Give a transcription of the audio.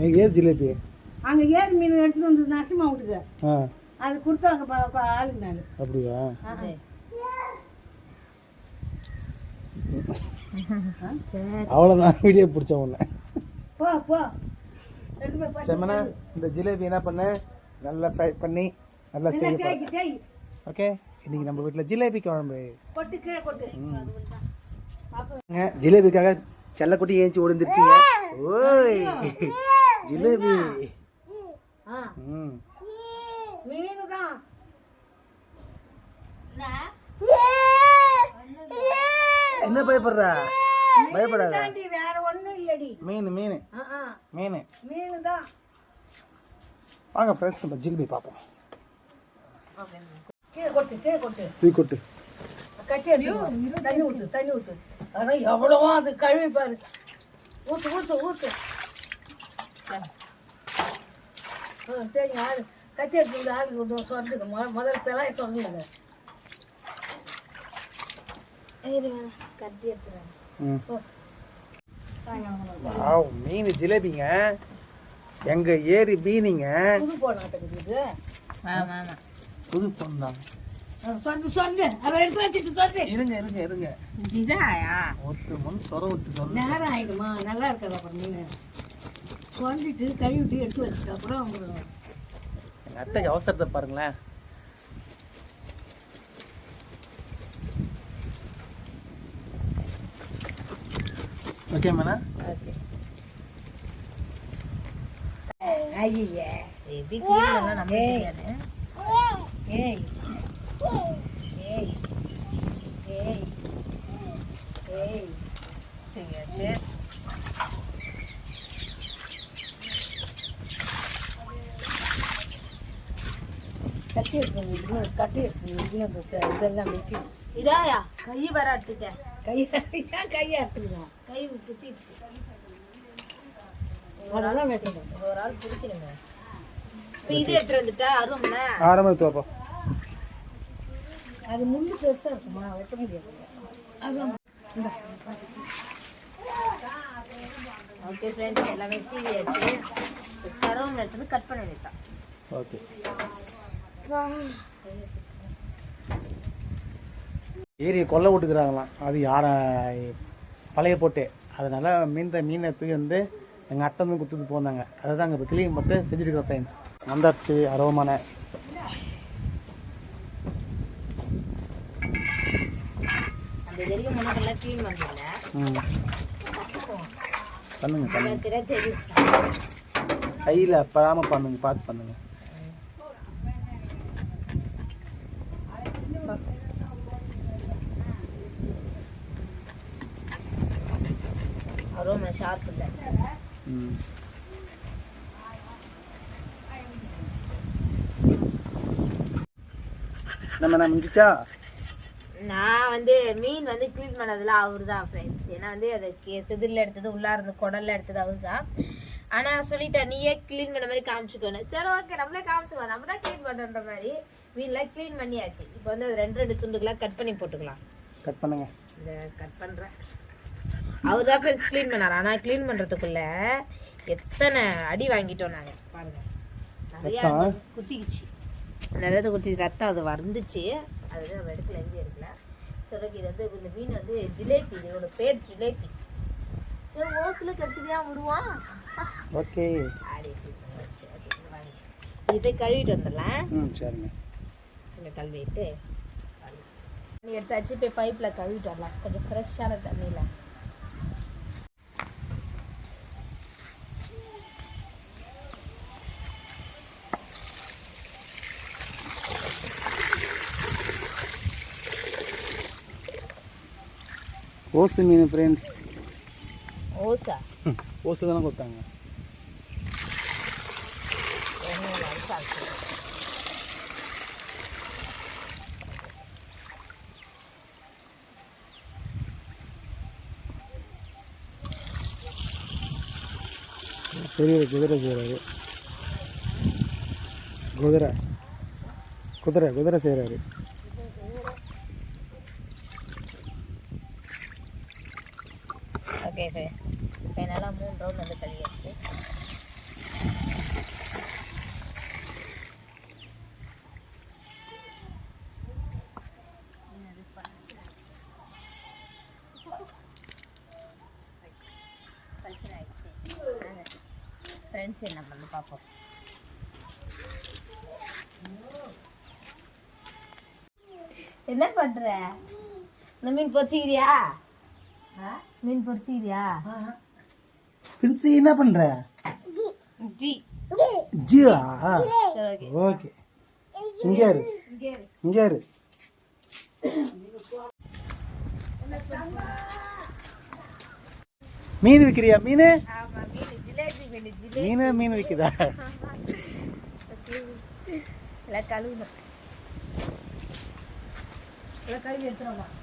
எனக்கு ஏது ஜிலேபி. அங்கே ஏரி மீன் எடுத்துட்டு வந்து நரசிம்மா வீட்டுக்கு. ஆ. அது கொடுத்தாங்க ஆளுங்க நான். அப்படியா? அவ்வளோதான் வீடியோ பிடிச்ச உடனே. போ போ. செம்மனா இந்த ஜிலேபி என்ன பண்ண? நல்லா ஃப்ரை பண்ணி நல்லா செய்ய ஓகே இன்னைக்கு நம்ம வீட்டில் ஜிலேபி குழம்பு. ஜிலேபிக்காக செல்லக்குட்டி ஏஞ்சி ஓடிந்துருச்சுங்க. ஓய். ஜிலேபி. ஆ. ம். மீன் தான் என்ன பயப்படுற? பயப்படாத. வேற ஒண்ணும் இல்லடி. மீன் மீன். மீன் மீன். தான் வாங்க ஃப்ரெண்ட்ஸ் நம்ம ஜிலேபி பார்ப்போம். கீழே கொட்டு கீழே கொட்டு. தூக்கி கொட்டு. கட்டி தண்ணி ஊத்து தண்ணி ஊத்து. அதான் எவ்வளவோ அது கழுவி பாரு. ஊத்து ஊத்து ஊத்து. தேங்க ஆளு. கத்தி எடுத்து ஆளு கொண்டு சொல்லுங்க மொ- முதல்ல பிள்ளைய சொல்லுங்க ம். வாவ் மீன் ஜிலேபிங்க. எங்க ஏரி மீனிங்க. புது போனாட்டத்துக்கு இது? புது பொண்ணு? தான் சொல்லு அதை எடுத்து வச்சுட்டு இருங்க இருங்க இருங்க. ஒருத்தர் முன் சொர விட்டு சொல்லு நேரம் ஆயிடுமா? நல்லா இருக்காது அப்புறம் மீன்? சொல்லிட்டு கழுவிட்டு எடுத்து வச்சுட்டு அப்புறம் அவங்க அத்தைக்கு அவசரத்தை பாருங்களேன். ஓகே மேனா ஐயே. எப்படி ஏய் ஏய் ஏய் சரியாச்சு கட்டி எடுக்கணும் இன்னும் கட்டி எடுக்கணும் இன்னும் இந்த க- இதெல்லாம் வெட்டி. இதாயா? கை வர எடுத்துட்டேன் கையை ஏன் கையை எடுத்துக்கலாம் கை குத்திடுச்சு. அதெல்லாம் வெட்டணும் ஒரு ஆள் பிடிக்கணுங்க இப்போ இது எடுத்து வந்துட்டா ஆரம்பத்து பார்ப்போம் அது முள்ளு பெருசாக இருக்குமா? வெட்ட முடியாது. அதான். ஓகே ஃப்ரெண்ட்ஸ் எல்லாமே சீவியாச்சு கரவும் எடுத்து கட் பண்ண வேண்டியதான் ஓகே ஏரியை கொல்லை விட்டுக்கிறாங்களாம். அது யாரை பழைய போட்டு. அதனால மீன் மீனை தூக்கி வந்து எங்கள் அத்தை வந்து கொடுத்துட்டு போனாங்க. அதை தான் இப்போ கிளீன் பண்ணிட்டு செஞ்சுருக்கோம் ஃப்ரெண்ட்ஸ் வந்தாச்சு அரோமான. அந்த வரைக்கும் முன்னாடி க்ளீன் பண்ணல ம். பண்ணுங்க பண்ணுங்க. தெரியாது தெரியும். கையில் படாமல் பண்ணுங்க பார்த்து பண்ணுங்க. ஷார்ப் இல்லை. ம் நம்ம நான் முடிச்சா நான் வந்து மீன் வந்து க்ளீன் பண்ணதுல அவர் தான் ஃப்ரெண்ட்ஸ் ஏன்னா வந்து அது செதில்ல எடுத்தது உள்ளா இருந்து குடல்ல எடுத்தது அவர் தான் ஆனா சொல்லிட்டேன் நீயே க்ளீன் பண்ண மாதிரி காமிச்சுக்கணும் சரி ஓகே நம்மளே காமிச்சுக்கலாம். நம்ம தான் க்ளீன் பண்ணுற மாதிரி மீன்லாம் க்ளீன் பண்ணியாச்சு. இப்போ வந்து அது ரெண்டு ரெண்டு துண்டுகளா கட் பண்ணி போட்டுக்கலாம். கட் பண்ணுங்க. இந்த கட் பண்றேன். அவர் தான் ஃப்ரெண்ட்ஸ் க்ளீன் பண்ணார். ஆனா க்ளீன் பண்றதுக்குள்ள எத்தனை அடி வாங்கிட்டோம் நாங்க. பாருங்க. நிறைய? குத்திக்கிச்சு. நிறைய குத்தி ரத்தம் அது வந்துச்சு. அது நம்ம எடுக்கல எங்கே எடுக்கல. சரி ஓகே இது வந்து இந்த மீன் வந்து ஜிலேபி இதோட பேர் ஜிலேபி. சரி ஓசில் கத்திரியா விடுவான் ஓகே. இது கழுவிட்டு வந்துடலாம். சரிங்க. இந்த கழுவிட்டு தண்ணி எடுத்தாச்சு போய் பைப்பில் கழுவிட்டு வரலாம். கொஞ்சம் ஃப்ரெஷ்ஷான தண்ணியில். ஓசு மீன் ஃப்ரெண்ட்ஸ் ஓசா? ஓசு தானே கொடுத்தாங்க. பெரிய குதிரை செய்கிறாரு குதிரை. குதிரை குதிரை செய்கிறாரு கேட்கு இப்போ என்னால் மூணு ரவுண்ட் வந்து கழியாச்சு ஃப்ரெண்ட்ஸ் என்ன பண்ணு பார்ப்போம் என்ன பண்ணுற இந்த மீன் பொச்சிக்கிறியா மீன் பொரிச்சிக்கிறியா பிரின்சி என்ன பண்ற? ஜி. ஜியா சரி ஓகே. ஓகே. இங்கே இரு. இங்கே இரு. மீன் விற்கிறியா மீன்? ஆமா மீன். ஜிலேபி மீன் ஜிலேபி. மீன் மீன் விற்குதா கழுவணும். கழுவி எடுத்துருவோம்